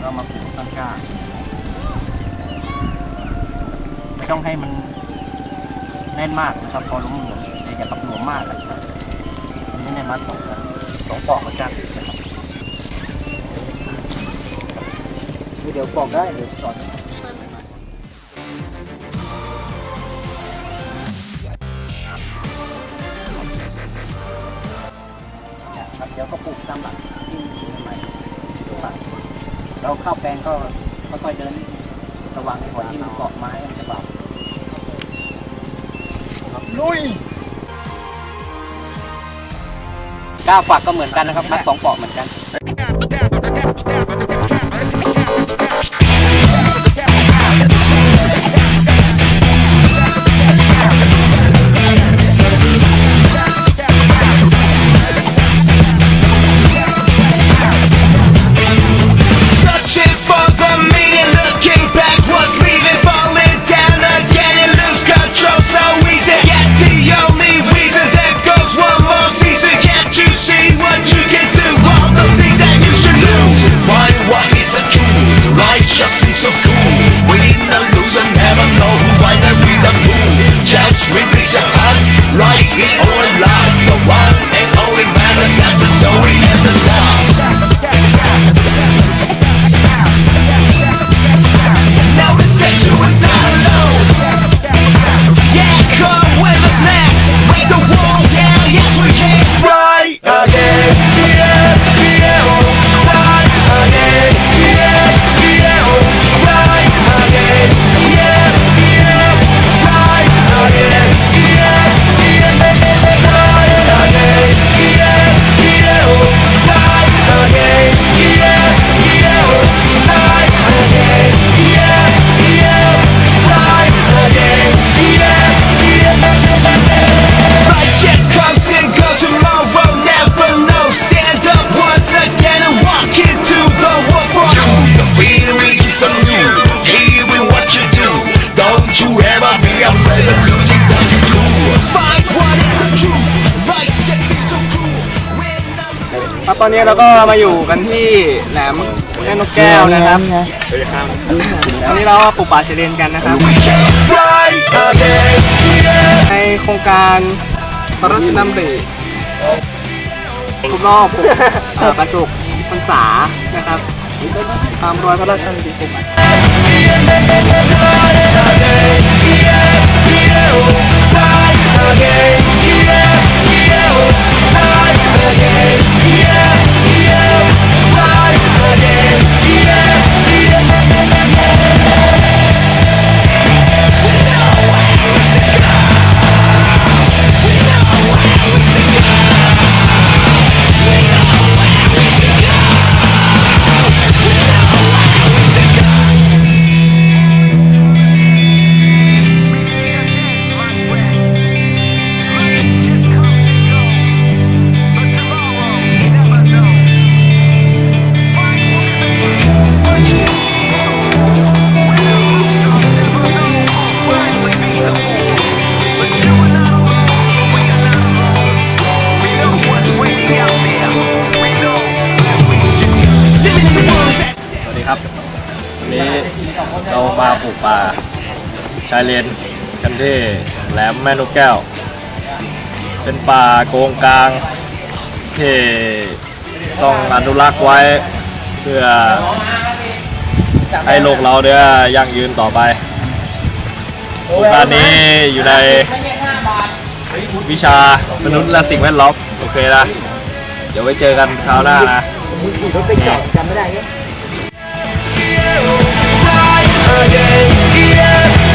แล้วมาปลูกต้นกล้าไม่ต้องให้มันแน่นมากนะครับพอหลวมหลวมอย่าปักหลวมมากนะครับนไม่แน่นมากตกกัสองปอกเหมือนกันครัเดี๋ยวปอกได้เดี๋ยวสอนเดี๋ยวก็ปลูกตามหลัก เราเข้าแปลงก็ค่อยๆเดินระวังก่อนที่มันเกาะไม้มันจะเบาลุยก้าฝักก็เหมือนกันนะครับมัดสองปอกเหมือนกัน Yeah. ครับตอนนี้เราก็มาอยู่กันที่แหลมแม่นกแก้วนะครับตอนนี้เราปลูกป่าชายเลนกันนะครับ ในโครงการพระราชดำริครบรอบปลูกเอ่อกระจุกพรรษานะครับตามรอยพระราชดำริ ปลาชายเลนกันที่แหลมแม่นกแก้ว เป็นป่าโกงกลางที่ต้องอนุรักษ์ไว้เพื่อให้โลกเราเนี่ยยั่งยืนต่อไปโครงการนี้อยู่ในวิชามนุษย์และสิ่งแวดล้อมโอเคนะ เดี๋ยวไว้เจอกันคราวหน้านะ again. Yeah.